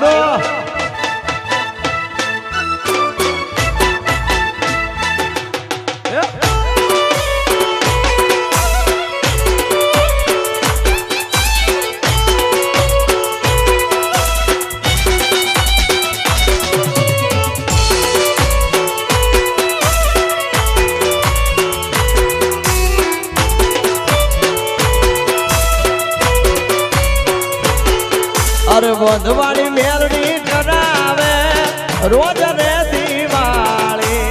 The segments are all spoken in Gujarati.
Lauro. વધવાળી મેલડી કરાવે રોજ રે દિવાળી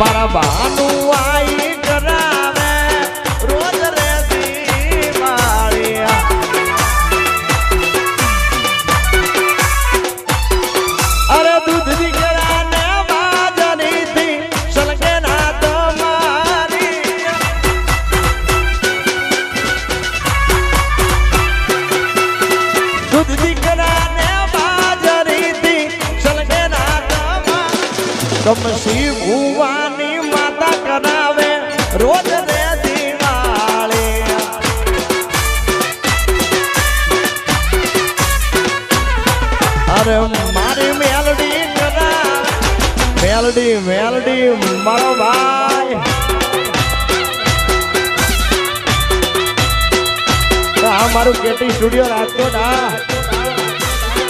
મારા બાનું આઈ કરાવે. તમારી ભુવાની માતા કરાવે રોજ રે અરે મારી મેલડી કરાવે મેલડી મેલડી મારો ભાઈ. આ મારું કેટી સ્ટુડિયો રાજકોટ આ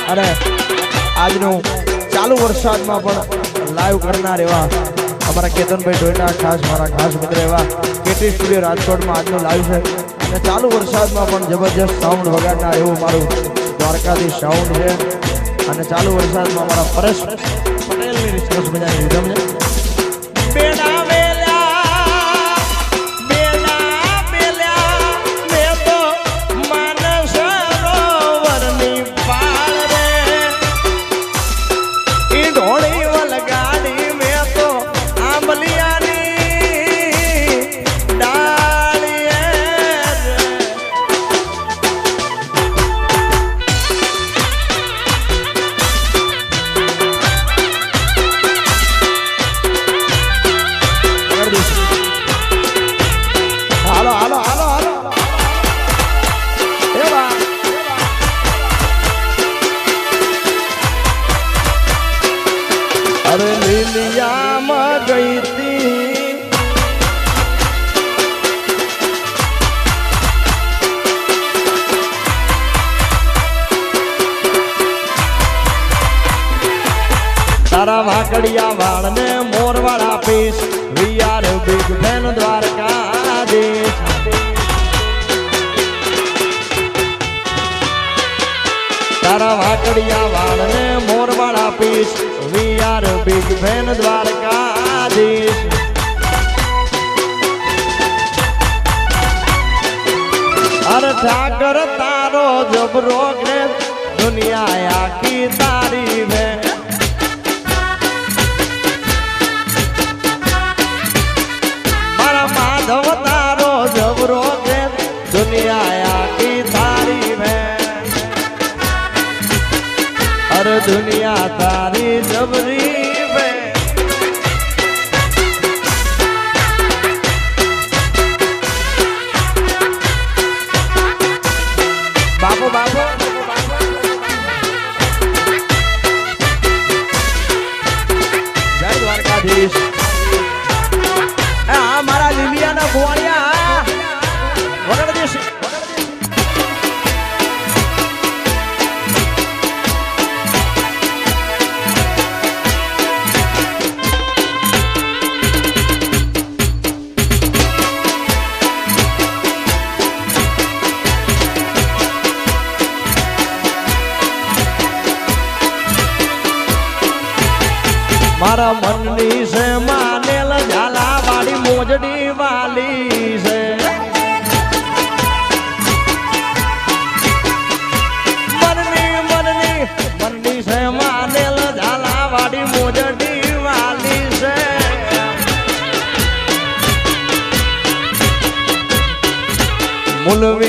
અરે, આજનું ચાલુ વરસાદમાં પણ લાઈવ કરનાર એવા અમારા કેતનભાઈ ડોયના ખાસ મારા ખાસ મિત્ર એવા. કેટી સ્ટુડિયો રાજકોટમાં આજનું લાઈવ છે. અને ચાલુ વરસાદમાં પણ જબરજસ્ત સાઉન્ડ વગાડનાર એવું મારું દ્વારકાથી સાઉન્ડ છે. અને ચાલુ વરસાદમાં અમારા પરેશ પટેલની રિસ્પોન્સ મજાની રિધમ લીલિયામાં ગઈ તી તારા વાકડિયા વાળને મોરવાળા piece we are big fan Dwarkadhish. તારા વાકડિયા વાળને મોરવાળા પીસ આર બિગ ફેન દ્વારકાધીશ. અરે ઠાકર તારો જબરો દુનિયા આખી તારી વે અરે દુનિયા તારી જબરી બાપુ બાપુ. દ્વારકાધીશ. મારા મનની છે, માનેલ ઝાલા વાળી મોજડી વાલી છે. મનની મનની મનની છે મોજડી વાલી છે. મૂલવી